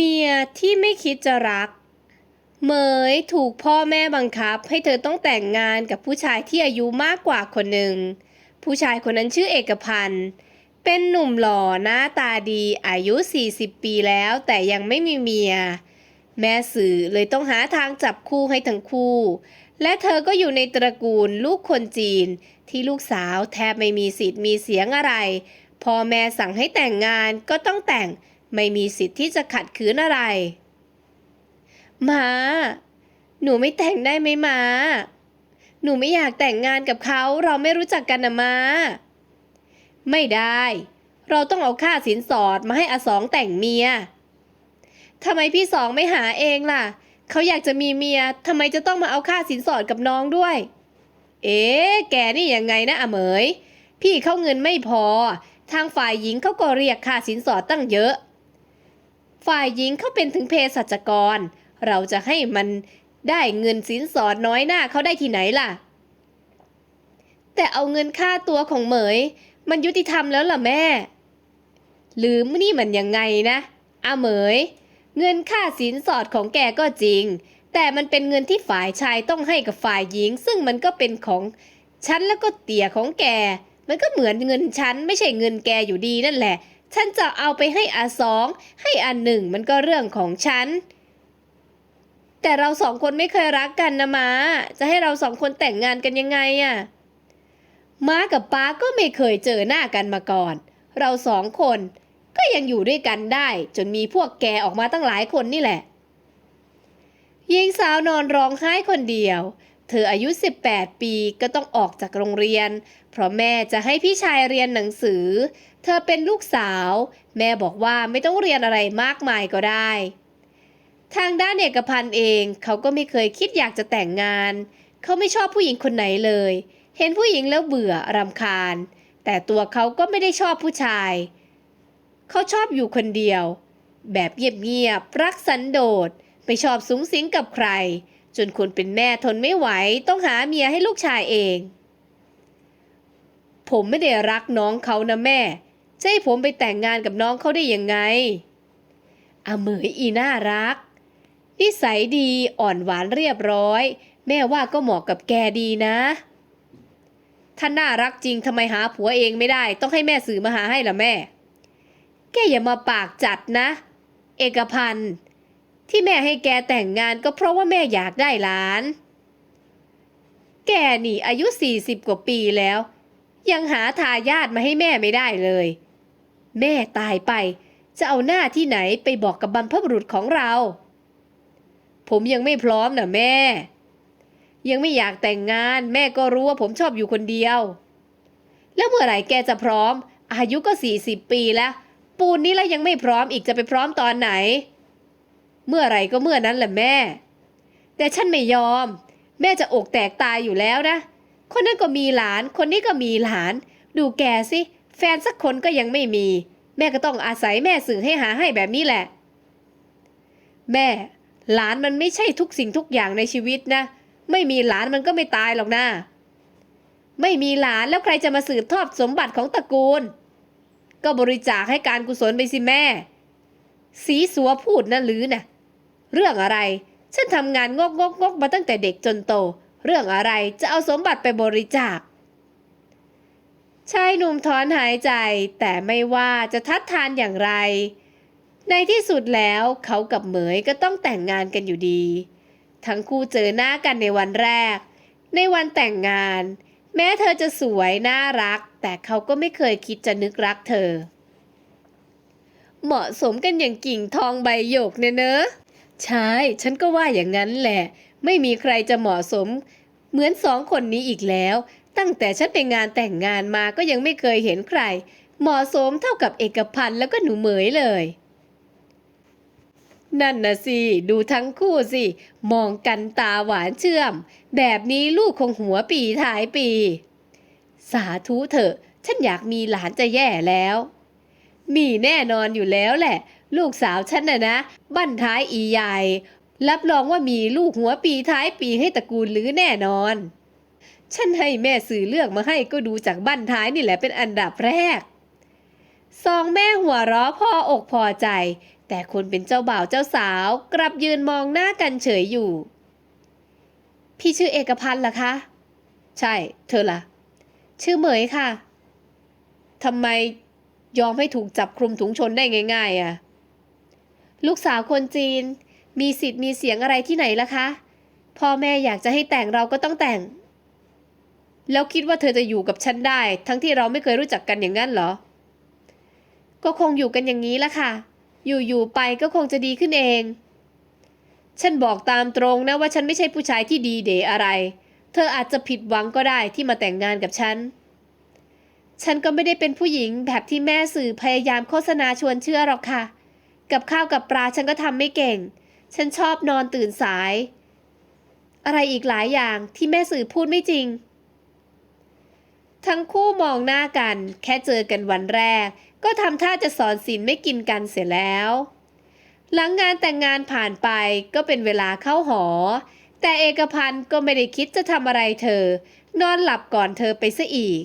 เมียที่ไม่คิดจะรัก เหมยถูกพ่อแม่บังคับ ให้เธอต้องแต่งงานกับผู้ชายที่อายุมากกว่าคนหนึ่ง ผู้ชายคนนั้นชื่อเอกพันธ์ เป็นหนุ่มหล่อหน้าตาดีอายุ 40 ปีแล้วแต่ยังไม่มีเมีย แม่สื่อเลยต้องหาทางจับคู่ให้ทั้งคู่ และเธอก็อยู่ในตระกูลลูกคนจีน ที่ลูกสาวแทบไม่มีสิทธิ์มีเสียงอะไร พ่อแม่สั่งให้แต่งงานก็ต้องแต่ง ไม่มีสิทธิ์ที่จะขัดขืนอะไร มาหนูไม่แต่งได้ไหมมา หนูไม่อยากแต่งงานกับเขาเราไม่รู้จักกันนะมา ไม่ได้ เราต้องเอาค่าสินสอดมาให้อสองแต่งเมียทำไมพี่สองไม่หาเองล่ะ เขาอยากจะมีเมียทำไมจะต้องมาเอาค่าสินสอดกับน้องด้วย เอ๊ะแกนี่ยังไงนะอเหมย พี่เขาเงินไม่พอ ทางฝ่ายหญิงเขาก็เรียกค่าสินสอดตั้งเยอะ ฝ่ายหญิงเขาเป็นถึงเภสัชกร เราจะให้มันได้เงินสินสอดน้อยหน้าเขาได้ที่ไหนล่ะ แต่เอาเงินค่าตัวของเหมย มันยุติธรรมแล้วล่ะแม่ หรือนี่มันยังไงนะอาเหมย เงินค่าสินสอดของแกก็จริง แต่มันเป็นเงินที่ฝ่ายชายต้องให้กับฝ่ายหญิง ซึ่งมันก็เป็นของฉันแล้วก็เตี่ยของแก มันก็เหมือนเงินฉันไม่ใช่เงินแกอยู่ดีนั่นแหละ ฉันจะเอาไปให้อาสองให้อันหนึ่งมันก็เรื่องของฉัน แต่เราสองคนไม่เคยรักกันนะมาจะให้เราสองคนแต่งงานกันยังไงอะม้ากับป้าก็ไม่เคยเจอหน้ากันมาก่อน เราสองคนก็ยังอยู่ด้วยกันได้ จนมีพวกแกออกมาตั้งหลายคนนี่แหละหญิงสาวนอนร้องไห้คนเดียว เธออายุ 18 ปีก็ต้องออกจากโรงเรียน เพราะแม่จะให้พี่ชายเรียนหนังสือ เธอเป็นลูกสาว แม่บอกว่าไม่ต้องเรียนอะไรมากมายก็ได้ ทางด้านเอกพันธ์เองเขาก็ไม่เคยคิดอยากจะแต่งงาน เขาไม่ชอบผู้หญิงคนไหนเลย เห็นผู้หญิงแล้วเบื่อรำคาญ แต่ตัวเขาก็ไม่ได้ชอบผู้ชาย เขาชอบอยู่คนเดียว แบบเงียบๆรักสันโดษไม่ชอบสูงสิงกับใคร จนคนเป็นแม่ทนไม่ไหวต้องหาเมียให้ลูกชายเอง ผมไม่ได้รักน้องเขานะแม่ จะให้ผมไปแต่งงานกับน้องเขาได้ยังไงอาเหมยอีน่ารัก นิสัยดีอ่อนหวานเรียบร้อย แม่ว่าก็เหมาะกับแกดีนะถ้าน่ารักจริงทำไมหาผัวเองไม่ได้ ต้องให้แม่สื่อมาหาให้ล่ะแม่ แกอย่ามาปากจัดนะ เอกพันธ์ ที่แม่ให้แกแต่งงานก็เพราะว่าแม่อยากได้หลาน แกนี่อายุ 40 กว่าปีแล้ว ยังหาทายาทมาให้แม่ไม่ได้เลย แม่ตายไป จะเอาหน้าที่ไหนไปบอกกับบรรพบุรุษของเรา ผมยังไม่พร้อมนะแม่ ยังไม่อยากแต่งงาน แม่ก็รู้ว่าผมชอบอยู่คนเดียว แล้วเมื่อไหร่แกจะพร้อม อายุก็ 40 ปีแล้ว ปูนนี้แล้วยังไม่พร้อมอีกจะไปพร้อมตอนไหน เมื่อไรก็เมื่อนั้นแหละแม่ แต่ฉันไม่ยอม แม่จะอกแตกตายอยู่แล้วนะ คนนั้นก็มีหลาน คนนี้ก็มีหลาน ดูแกสิ แฟนสักคนก็ยังไม่มี แม่ก็ต้องอาศัยแม่สื่อให้หาให้แบบนี้แหละ แม่ หลานมันไม่ใช่ทุกสิ่งทุกอย่างในชีวิตนะ ไม่มีหลานมันก็ไม่ตายหรอกนะ ไม่มีหลานแล้วใครจะมาสืบทอดสมบัติของตระกูล ก็บริจาคให้การกุศลไปสิแม่ สีสัวพูดนะหรือนะ่ะ เรื่องอะไร ฉันทำงานงกงกงกมาตั้งแต่เด็กจนโต เรื่องอะไรจะเอาสมบัติไปบริจาคชายหนุ่มถอนหายใจ แต่ไม่ว่าจะทัดทานอย่างไร ในที่สุดแล้วเขากับเหมยก็ต้องแต่งงานกันอยู่ดี ทั้งคู่เจอหน้ากันในวันแรก ในวันแต่งงาน แม้เธอจะสวยน่ารัก แต่เขาก็ไม่เคยคิดจะนึกรักเธอ เหมาะสมกันอย่างกิ่งทองใบหยกเนี่ยเนอะ ใช่ฉันก็ว่าอย่างนั้นแหละ ไม่มีใครจะเหมาะสม เหมือนสองคนนี้อีกแล้ว ตั้งแต่ฉันไปงานแต่งงานมาก็ยังไม่เคยเห็นใคร เหมาะสมเท่ากับเอกพันธ์แล้วก็หนูเหมยเลย นั่นนะสิดูทั้งคู่สิ มองกันตาหวานเชื่อม แบบนี้ลูกคงหัวปีท้ายปี สาธุเถอะ ฉันอยากมีหลานจะแย่แล้ว มีแน่นอนอยู่แล้วแหละ ลูกสาวฉันน่ะนะ บั้นท้ายอีใหญ่ รับรองว่ามีลูกหัวปีท้ายปีให้ตระกูลหรือแน่นอน ฉันให้แม่สื่อเลือกมาให้ก็ดูจากบั้นท้ายนี่แหละเป็นอันดับแรกสองแม่หัวเราะพออกพอใจ แต่คนเป็นเจ้าบ่าวเจ้าสาว กลับยืนมองหน้ากันเฉยอยู่ พี่ชื่อเอกพันธ์เหรอคะ ใช่ เธอล่ะ ชื่อเหมยค่ะทำไมยอมให้ถูกจับคลุมถุงชนได้ง่าย ๆอะ ลูกสาวคนจีน มีสิทธิ์มีเสียงอะไรที่ไหนล่ะคะ พ่อแม่อยากจะให้แต่งเราก็ต้องแต่ง แล้วคิดว่าเธอจะอยู่กับฉันได้ ทั้งที่เราไม่เคยรู้จักกันอย่างนั้นเหรอ ก็คงอยู่กันอย่างนี้ละค่ะ อยู่ๆไปก็คงจะดีขึ้นเอง ฉันบอกตามตรงนะว่าฉันไม่ใช่ผู้ชายที่ดีเดอะไร เธออาจจะผิดหวังก็ได้ที่มาแต่งงานกับฉันฉันก็ไม่ได้เป็นผู้หญิงแบบที่แม่สื่อพยายามโฆษณาชวนเชื่อหรอกค่ะ กับข้าวกับปลาฉันก็ทำไม่เก่ง ฉันชอบนอนตื่นสาย อะไรอีกหลายอย่างที่แม่สื่อพูดไม่จริง ทั้งคู่มองหน้ากัน แค่เจอกันวันแรก ก็ทำท่าจะสอนศีลไม่กินกันเสียแล้ว หลังงานแต่งงานผ่านไปก็เป็นเวลาเข้าหอ แต่เอกพันธ์ก็ไม่ได้คิดจะทำอะไรเธอ นอนหลับก่อนเธอไปซะอีก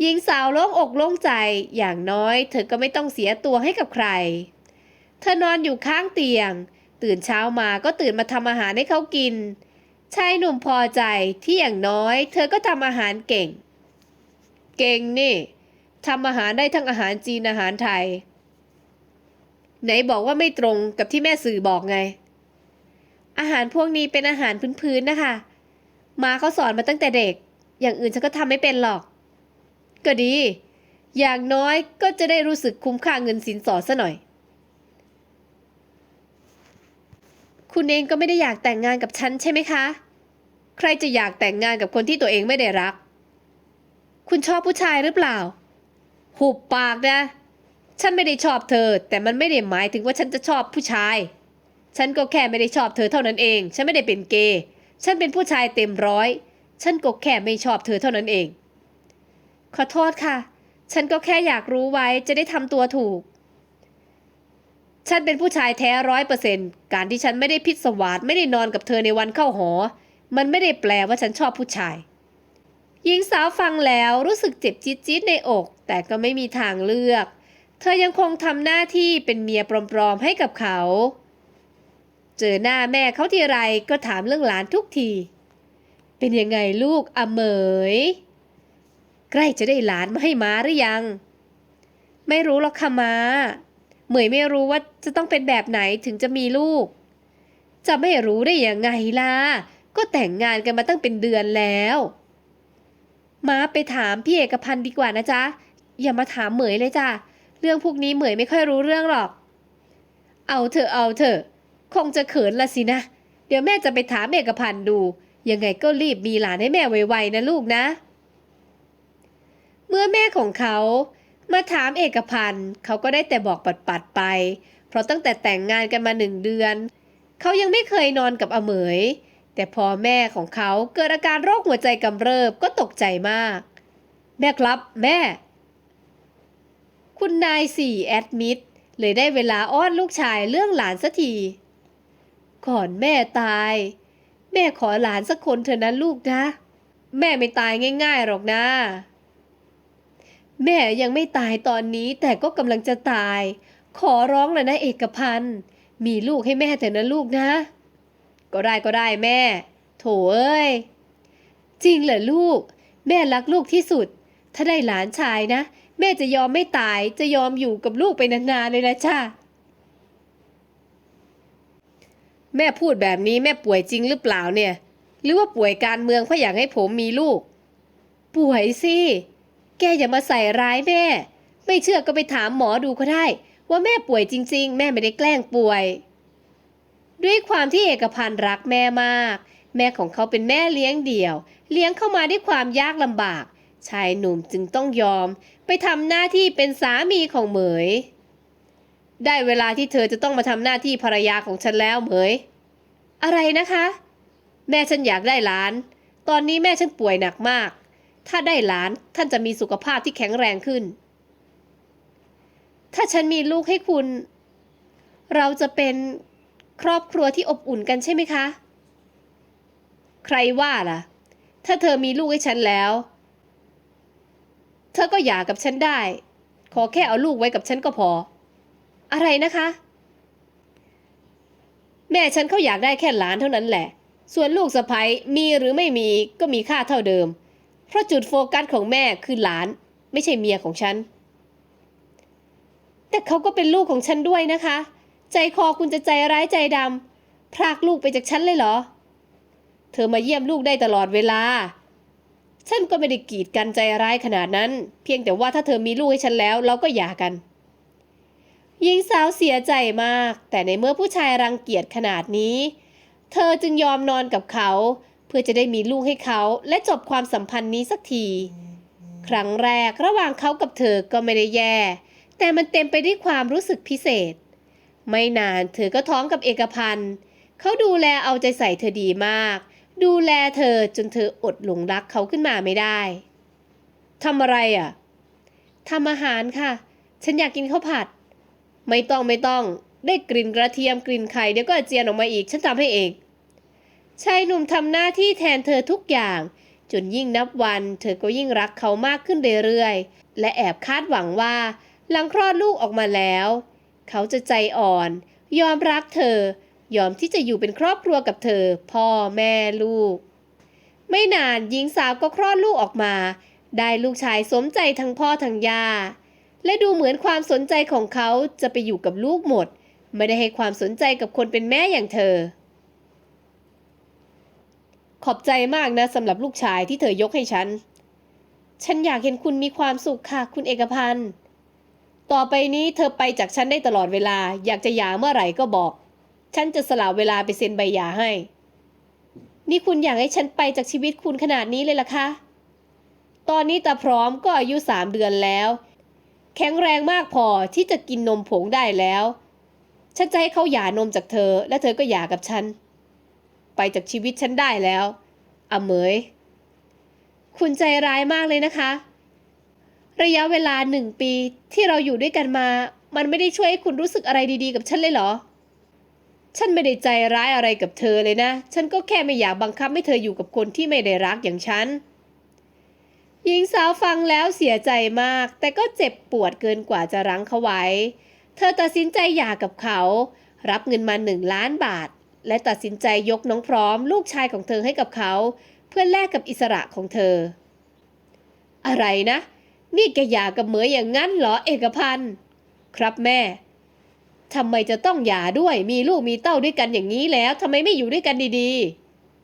หญิงสาวโล่งอกโล่งใจอย่างน้อย เธอก็ไม่ต้องเสียตัวให้กับใคร ธอนอนอยู่ข้างเตียง ตื่นเช้ามาก็ตื่นมาทำอาหารให้เขากิน ชายหนุ่มพอใจที่อย่างน้อย เธอก็ทำอาหารเก่ง เก่งนี่ทำอาหารได้ทั้งอาหารจีนอาหารไทย ไหนบอกว่าไม่ตรงกับที่แม่สื่อบอกไง อาหารพวกนี้เป็นอาหารพื้นๆนะคะ มาเขาสอนมาตั้งแต่เด็ก อย่างอื่นฉันก็ทำไม่เป็นหรอก ก็ดี อย่างน้อยก็จะได้รู้สึกคุ้มค่าเงินสินสอดซะหน่อย คุณเองก็ไม่ได้อยากแต่งงานกับฉันใช่ไหมคะ ใครจะอยากแต่งงานกับคนที่ตัวเองไม่ได้รัก คุณชอบผู้ชายหรือเปล่า หุบปากนะ ฉันไม่ได้ชอบเธอ แต่มันไม่ได้หมายถึงว่าฉันจะชอบผู้ชาย ฉันก็แค่ไม่ได้ชอบเธอเท่านั้นเอง ฉันไม่ได้เป็นเกย์ ฉันเป็นผู้ชายเต็มร้อย ฉันก็แค่ไม่ชอบเธอเท่านั้นเอง ขอโทษค่ะ ฉันก็แค่อยากรู้ไว้จะได้ทำตัวถูก ฉันเป็นผู้ชายแท้ร้อยเปอร์เซนต์การที่ฉันไม่ได้พิศวาสไม่ได้นอนกับเธอในวันเข้าหอ มันไม่ได้แปลว่าฉันชอบผู้ชาย หญิงสาวฟังแล้วรู้สึกเจ็บจี๊ดๆในอก แต่ก็ไม่มีทางเลือก เธอยังคงทำหน้าที่เป็นเมียปลอมๆให้กับเขา เจอหน้าแม่เขาทีไรก็ถามเรื่องหลานทุกที เป็นยังไงลูกอเมย ใกล้จะได้หลานมาให้มาหรือยัง ไม่รู้หรอกค่ะมา เหมยไม่รู้ว่าจะต้องเป็นแบบไหนถึงจะมีลูก จะไม่รู้ได้ยังไงล่ะ ก็แต่งงานกันมาตั้งเป็นเดือนแล้ว มาไปถามพี่เอกพันธ์ดีกว่านะจ๊ะ อย่ามาถามเหมยเลยจ้ะ เรื่องพวกนี้เหมยไม่ค่อยรู้เรื่องหรอก เอาเถอะเอาเถอะ คงจะเขินละสินะ เดี๋ยวแม่จะไปถามเอกพันธ์ดู ยังไงก็รีบมีหลานให้แม่ไวๆนะลูกนะ เมื่อแม่ของเขา มาถามเอกพันธ์เขาก็ได้แต่บอกปัดๆไป เพราะตั้งแต่แต่งงานกันมาหนึ่งเดือน เขายังไม่เคยนอนกับอเหมย แต่พอแม่ของเขาเกิดอาการโรคหัวใจกำเริบก็ตกใจมาก แม่ครับ แม่ คุณนายสี่แอดมิดเลยได้เวลาอ้อนลูกชายเรื่องหลานสักทีก่อนแม่ตาย แม่ขอหลานสักคนเถอะนะลูกนะ แม่ไม่ตายง่ายๆหรอกนะ แม่ยังไม่ตายตอนนี้แต่ก็กำลังจะตาย ขอร้องเลยนะเอกพันธ์มีลูกให้แม่เถอะนะลูกนะ ก็ได้ก็ได้แม่ โถเอ้ย จริงเหรอลูก แม่รักลูกที่สุด ถ้าได้หลานชายนะ แม่จะยอมไม่ตายจะยอมอยู่กับลูกไปนานๆเลยนะจ้าแม่พูดแบบนี้แม่ป่วยจริงหรือเปล่าเนี่ย หรือว่าป่วยการเมืองเพราะอยากให้ผมมีลูก ป่วยสิ แกอย่ามาใส่ร้ายแม่ ไม่เชื่อก็ไปถามหมอดูก็ได้ ว่าแม่ป่วยจริง ๆ แม่ไม่ได้แกล้งป่วย ด้วยความที่เอกพันธ์รักแม่มาก แม่ของเขาเป็นแม่เลี้ยงเดี่ยว เลี้ยงเข้ามาด้วยความยากลำบาก ชายหนุ่มจึงต้องยอม ไปทำหน้าที่เป็นสามีของเหมย ได้เวลาที่เธอจะต้องมาทำหน้าที่ภรรยาของฉันแล้วเหมย อะไรนะคะ แม่ฉันอยากได้หลาน ตอนนี้แม่ฉันป่วยหนักมาก ถ้าได้หลานท่านจะมีสุขภาพที่แข็งแรงขึ้น ถ้าฉันมีลูกให้คุณ เราจะเป็นครอบครัวที่อบอุ่นกันใช่ไหมคะ ใครว่าล่ะ ถ้าเธอมีลูกให้ฉันแล้ว เธอก็หย่ากับฉันได้ ขอแค่เอาลูกไว้กับฉันก็พอ อะไรนะคะ แม่ฉันเขาอยากได้แค่หลานเท่านั้นแหละ ส่วนลูกสะใภ้มีหรือไม่มีก็มีค่าเท่าเดิม เพราะจุดโฟกัสของแม่คือหลาน ไม่ใช่เมียของฉัน แต่เขาก็เป็นลูกของฉันด้วยนะคะ ใจคอคุณจะใจร้ายใจดำพรากลูกไปจากฉันเลยเหรอ เธอมาเยี่ยมลูกได้ตลอดเวลา ฉันก็ไม่ได้กีดกันใจร้ายขนาดนั้น เพียงแต่ว่าถ้าเธอมีลูกให้ฉันแล้ว เราก็หย่ากันหญิงสาวเสียใจมาก แต่ในเมื่อผู้ชายรังเกียจขนาดนี้ เธอจึงยอมนอนกับเขา พื่อจะได้มีลูกให้เขาและจบความสัมพันธ์นี้สักที ครั้งแรกระหว่างเขากับเธอก็ไม่ได้แย่ แต่มันเต็มไปด้วยความรู้สึกพิเศษ ไม่นานเธอก็ท้องกับเอกพันธ์เขาดูแลเอาใจใส่เธอดีมาก ดูแลเธอจนเธออดหลงรักเขาขึ้นมาไม่ได้ทำอะไรอะทำอาหารค่ะ ฉันอยากกินข้าวผัด ไม่ต้องไม่ต้อง ได้กลิ่นกระเทียมกลิ่นไข่เดี๋ยวก็อาเจียนออกมาอีก ฉันทำให้เอง ชายหนุ่มทำหน้าที่แทนเธอทุกอย่าง จนยิ่งนับวัน เธอก็ยิ่งรักเขามากขึ้นเรื่อยๆ และแอบคาดหวังว่า หลังคลอดลูกออกมาแล้ว เขาจะใจอ่อน ยอมรักเธอ ยอมที่จะอยู่เป็นครอบครัวกับเธอ พ่อแม่ลูก ไม่นานหญิงสาวก็คลอดลูกออกมา ได้ลูกชายสมใจทั้งพ่อทั้งย่าและดูเหมือนความสนใจของเขาจะไปอยู่กับลูกหมด ไม่ได้ให้ความสนใจกับคนเป็นแม่อย่างเธอ ขอบใจมากนะสำหรับลูกชายที่เธอยกให้ฉัน ฉันอยากเห็นคุณมีความสุขค่ะ คุณเอกพันธ์ ต่อไปนี้เธอไปจากฉันได้ตลอดเวลา อยากจะหย่าเมื่อไหร่ก็บอก ฉันจะสละเวลาไปเซ็นใบหย่าให้ นี่คุณอยากให้ฉันไปจากชีวิตคุณขนาดนี้เลยล่ะคะ ตอนนี้ตาพร้อมก็อายุสามเดือนแล้ว แข็งแรงมากพอที่จะกินนมผงได้แล้ว ฉันจะให้เขาหย่านมจากเธอ และเธอก็หย่ากับฉัน ไปจากชีวิตฉันได้แล้วอเมยคุณใจร้ายมากเลยนะคะ ระยะเวลาหนึ่งปีที่เราอยู่ด้วยกันมา มันไม่ได้ช่วยให้คุณรู้สึกอะไรดีๆ กับฉันเลยเหรอ ฉันไม่ได้ใจร้ายอะไรกับเธอเลยนะ ฉันก็แค่ไม่อยากบังคับให้เธออยู่กับคนที่ไม่ได้รักอย่างฉันหญิงสาวฟังแล้วเสียใจมาก แต่ก็เจ็บปวดเกินกว่าจะรั้งเขาไว้ เธอตัดสินใจหย่ากับเขา รับเงินมาหนึ่งล้านบาท และตัดสินใจยกน้องพร้อม ลูกชายของเธอให้กับเขา เพื่อแลกกับอิสระของเธอ อะไรนะ นี่แกหย่ากับเหมยอย่างนั้นเหรอเอกพันธ์ครับแม่ทำไมจะต้องหย่าด้วยมีลูกมีเต้าด้วยกันอย่างนี้แล้วทำไมไม่อยู่ด้วยกันดี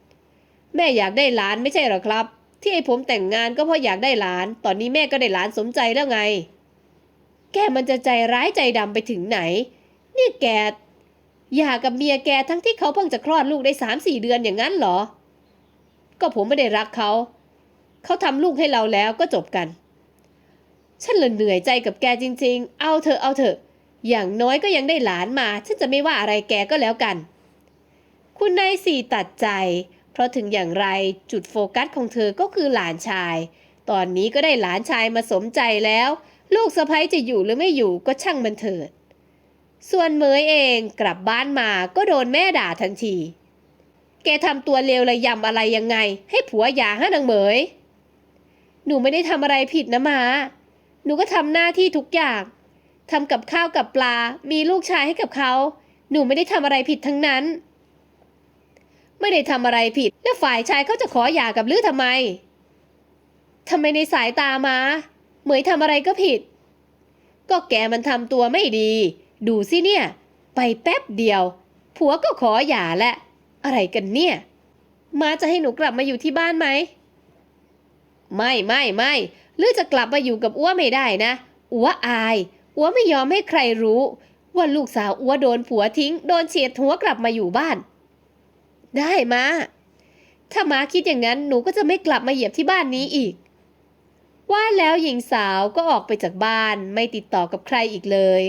ๆ แม่อยากได้หลานไม่ใช่หรอครับ ที่ไอ้ผมแต่งงานก็เพราะอยากได้หลาน ตอนนี้แม่ก็ได้หลานสมใจแล้วไง แกมันจะใจร้ายใจดำไปถึงไหน นี่แก หย่ากับเมียแกทั้งที่เขาเพิ่งจะคลอดลูกได้สามสี่เดือนอย่างนั้นเหรอ ก็ผมไม่ได้รักเขา เขาทำลูกให้เราแล้วก็จบกัน ฉันเลยเหนื่อยใจกับแกจริง ๆ เอาเถอะเอาเถอะ อย่างน้อยก็ยังได้หลานมา ฉันจะไม่ว่าอะไรแกก็แล้วกัน คุณนายสี่ตัดใจ เพราะถึงอย่างไรจุดโฟกัสของเธอก็คือหลานชาย ตอนนี้ก็ได้หลานชายมาสมใจแล้ว ลูกสะใภ้จะอยู่หรือไม่อยู่ก็ช่างมันเถิด ส่วนเหมยเองกลับบ้านมาก็โดนแม่ด่าทันที แกทำตัวเลวระยำอะไรยังไง ให้ผัวหย่าให้นางเหมยหนูไม่ได้ทำอะไรผิดนะมาหนูก็ทำหน้าที่ทุกอย่างทำกับข้าวกับปลา มีลูกชายให้กับเขา หนูไม่ได้ทำอะไรผิดทั้งนั้น ไม่ได้ทำอะไรผิด แล้วฝ่ายชายเขาจะขอหย่ากับลือทำไมทำไมในสายตามา เหมยทำอะไรก็ผิด ก็แกมันทำตัวไม่ดี ดูสิเนี่ย ไปแป๊บเดียว ผัวก็ขอหย่าและอะไรกันเนี่ย มาจะให้หนูกลับมาอยู่ที่บ้านไหม ไม่ไม่ไม่หรือจะกลับมาอยู่กับอ้วไม่ได้นะ อ้วอาย อ้วไม่ยอมให้ใครรู้ ว่าลูกสาวอ้วโดนผัวทิ้ง โดนเฉียดหัวกลับมาอยู่บ้าน ได้มาถ้ามาคิดอย่างนั้นหนูก็จะไม่กลับมาเหยียบที่บ้านนี้อีก ว่าแล้วหญิงสาวก็ออกไปจากบ้านไม่ติดต่อกับใครอีกเลย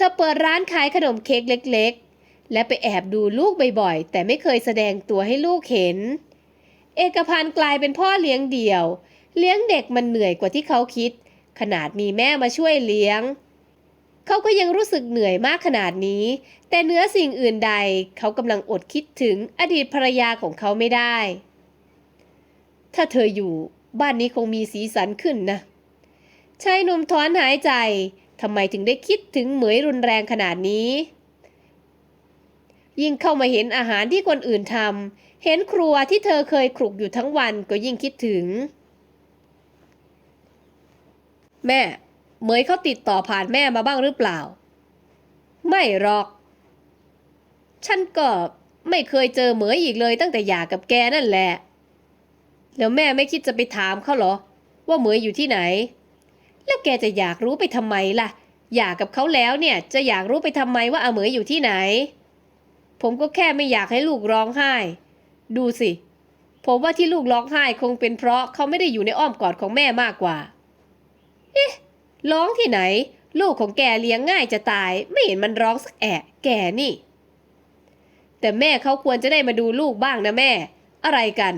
เธอเปิดร้านขายขนมเค้กเล็กๆ และไปแอบดูลูกบ่อยๆ แต่ไม่เคยแสดงตัวให้ลูกเห็น เอกพันธ์กลายเป็นพ่อเลี้ยงเดี่ยว เลี้ยงเด็กมันเหนื่อยกว่าที่เขาคิด ขนาดมีแม่มาช่วยเลี้ยง เขาก็ยังรู้สึกเหนื่อยมากขนาดนี้ แต่เนื้อสิ่งอื่นใด เขากำลังอดคิดถึงอดีตภรรยาของเขาไม่ได้ ถ้าเธออยู่บ้านนี้คงมีสีสันขึ้นนะชายหนุ่มถอนหายใจ ทำไมถึงได้คิดถึงเหมยรุนแรงขนาดนี้ ยิ่งเข้ามาเห็นอาหารที่คนอื่นทำเห็นครัวที่เธอเคยคลุกอยู่ทั้งวันก็ยิ่งคิดถึง แม่ เหมยเขาติดต่อผ่านแม่มาบ้างหรือเปล่า ไม่หรอก ฉันก็ไม่เคยเจอเหมยอีกเลยตั้งแต่หย่ากับแกนั่นแหละ แล้วแม่ไม่คิดจะไปถามเขาเหรอ ว่าเหมยอยู่ที่ไหน แล้วแกจะอยากรู้ไปทำไมล่ะหย่ากับเขาแล้วเนี่ยจะอยากรู้ไปทำไมว่าอาเหมยอยู่ที่ไหน ผมก็แค่ไม่อยากให้ลูกร้องไห้ ดูสิ ผมว่าที่ลูกร้องไห้คงเป็นเพราะเขาไม่ได้อยู่ในอ้อมกอดของแม่มากกว่า เอ๊ะ ร้องที่ไหน ลูกของแกเลี้ยงง่ายจะตาย ไม่เห็นมันร้องสักแอะแกนี่ แต่แม่เขาควรจะได้มาดูลูกบ้างนะแม่ อะไรกัน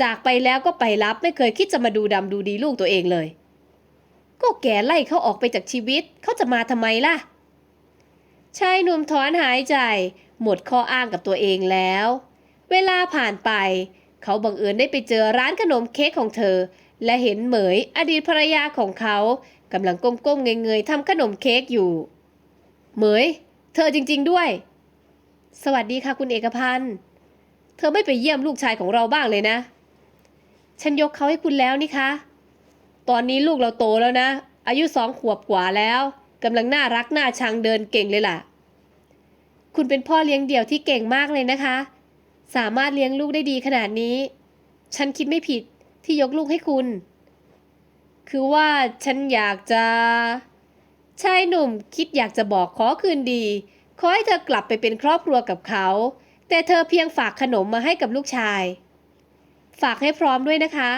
จากไปแล้วก็ไปรับไม่เคยคิดจะมาดูดำดูดีลูกตัวเองเลย ก็แกไล่เขาออกไปจากชีวิต เขาจะมาทำไมล่ะ ชายหนุ่มถอนหายใจ หมดข้ออ้างกับตัวเองแล้ว เวลาผ่านไป เขาบังเอิญได้ไปเจอร้านขนมเค้กของเธอ และเห็นเหมยอดีตภรรยาของเขากำลังก้มๆเงยๆทำขนมเค้กอยู่ เหมย เธอจริง ๆด้วย สวัสดีค่ะคุณเอกพันธ์ เธอไม่ไปเยี่ยมลูกชายของเราบ้างเลยนะ ฉันยกเขาให้คุณแล้วนี่คะ ตอนนี้ลูกเราโตแล้วนะ อายุสองขวบกว่าแล้วกำลังน่ารักน่าชังเดินเก่งเลยล่ะ คุณเป็นพ่อเลี้ยงเดี่ยวที่เก่งมากเลยนะคะ สามารถเลี้ยงลูกได้ดีขนาดนี้ ฉันคิดไม่ผิดที่ยกลูกให้คุณ คือว่าฉันอยากจะชายหนุ่มคิดอยากจะบอกขอคืนดี ขอให้เธอกลับไปเป็นครอบครัวกับเขา แต่เธอเพียงฝากขนมมาให้กับลูกชาย ฝากให้พร้อมด้วยนะคะ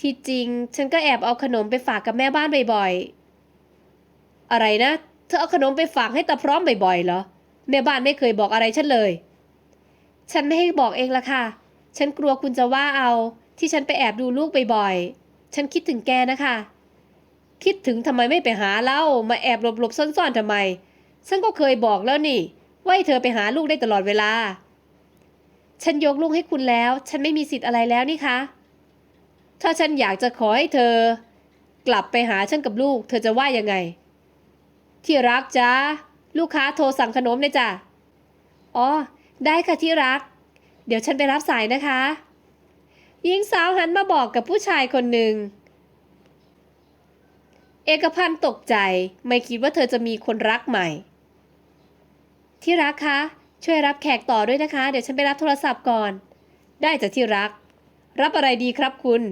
ที่จริง ฉันก็แอบเอาขนมไปฝากกับแม่บ้านบ่อยๆ อะไรนะ เธอเอาขนมไปฝากให้ตาพร้อมบ่อยๆเหรอ แม่บ้านไม่เคยบอกอะไรฉันเลย ฉันไม่ให้บอกเองละค่ะ ฉันกลัวคุณจะว่าเอาที่ฉันไปแอบดูลูกบ่อยๆ ฉันคิดถึงแกนะคะ คิดถึงทำไมไม่ไปหาเล่า มาแอบหลบๆซ่อนๆทำไม ฉันก็เคยบอกแล้วนี่ ว่าให้เธอไปหาลูกได้ตลอดเวลา ฉันยกลูกให้คุณแล้ว ฉันไม่มีสิทธิ์อะไรแล้วนี่คะ ถ้าฉันอยากจะขอให้เธอ กลับไปหาฉันกับลูก เธอจะว่ายังไง ที่รักจ้าลูกค้าโทรสั่งขนมเลยจ้ะอ๋อ ได้ค่ะที่รัก เดี๋ยวฉันไปรับสายนะคะหญิงสาวหันมาบอกกับผู้ชายคนหนึ่ง เอกพันธ์ตกใจไม่คิดว่าเธอจะมีคนรักใหม่ ที่รักคะ ช่วยรับแขกต่อด้วยนะคะ เดี๋ยวฉันไปรับโทรศัพท์ก่อน ได้จ้ะที่รัก รับอะไรดีครับคุณ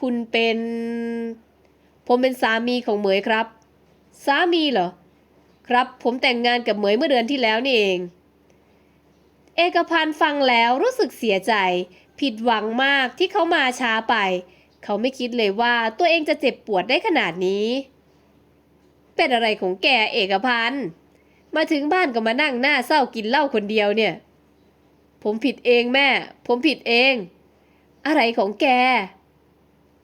คุณเป็น ผมเป็นสามีของเหมยครับ สามีเหรอ ครับ ผมแต่งงานกับเหมยเมื่อเดือนที่แล้วนี่เอง เอกพันธ์ฟังแล้วรู้สึกเสียใจ ผิดหวังมากที่เขามาช้าไป เขาไม่คิดเลยว่าตัวเองจะเจ็บปวดได้ขนาดนี้ เป็นอะไรของแกเอกพันธ์ มาถึงบ้านก็มานั่งหน้าเศร้ากินเหล้าคนเดียวเนี่ย ผมผิดเองแม่ ผมผิดเอง อะไรของแก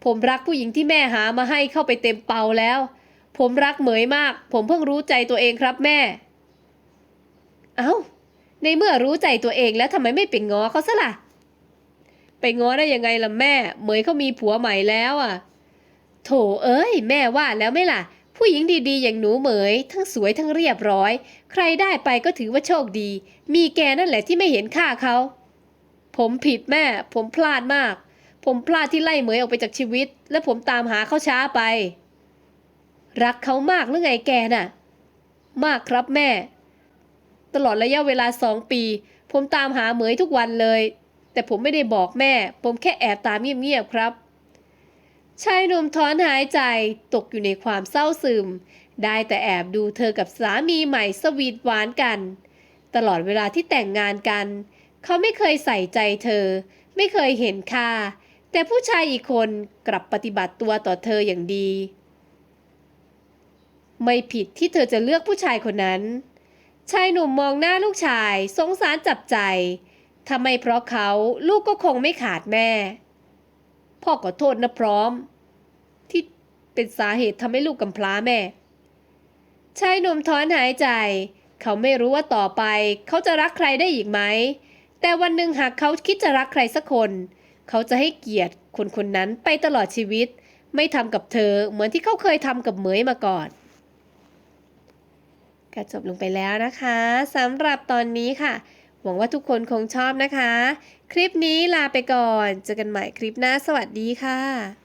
ผมรักผู้หญิงที่แม่หามาให้เข้าไปเต็มเปาแล้ว ผมรักเหมยมาก ผมเพิ่งรู้ใจตัวเองครับแม่ เอ้า ในเมื่อรู้ใจตัวเองแล้วทำไมไม่ไปง้อเขาซะล่ะ ไปง้อได้ยังไงล่ะแม่ เหมยเขามีผัวใหม่แล้วอะ โถเอ้ย แม่ว่าแล้วไม่ล่ะ ผู้หญิงดีๆ อย่างหนูเหมย ทั้งสวยทั้งเรียบร้อย ใครได้ไปก็ถือว่าโชคดี มีแกนั่นแหละที่ไม่เห็นค่าเขา ผมผิดแม่ ผมพลาดมาก ผมพลาดที่ไล่เหมยออกไปจากชีวิต และผมตามหาเขาช้าไป รักเขามากหรือไงแกน่ะ มากครับแม่ ตลอดระยะเวลาสองปี ผมตามหาเหมยทุกวันเลย แต่ผมไม่ได้บอกแม่ ผมแค่แอบตามเงียบๆครับชายหนุ่มถอนหายใจตกอยู่ในความเศร้าซึม ได้แต่แอบดูเธอกับสามีใหม่สวีทหวานกัน ตลอดเวลาที่แต่งงานกัน เขาไม่เคยใส่ใจเธอ ไม่เคยเห็นค่า แต่ผู้ชายอีกคนกลับปฏิบัติตัวต่อเธออย่างดี ไม่ผิดที่เธอจะเลือกผู้ชายคนนั้น ชายหนุ่มมองหน้าลูกชายสงสารจับใจถ้าไม่เพราะเขาลูกก็คงไม่ขาดแม่ พ่อขอโทษนะพร้อม ที่เป็นสาเหตุทำให้ลูกกำพร้าแม่ ชายหนุ่มถอนหายใจ เขาไม่รู้ว่าต่อไป เขาจะรักใครได้อีกไหม แต่วันหนึ่งหากเขาคิดจะรักใครสักคน เขาจะให้เกียรติคนคนนั้นไปตลอดชีวิต ไม่ทำกับเธอเหมือนที่เขาเคยทำกับเหมยมาก่อนก็จบลงไปแล้วนะคะสำหรับตอนนี้ค่ะ หวังว่าทุกคนคงชอบนะคะ คลิปนี้ลาไปก่อน เจอกันใหม่คลิปหน้าสวัสดีค่ะ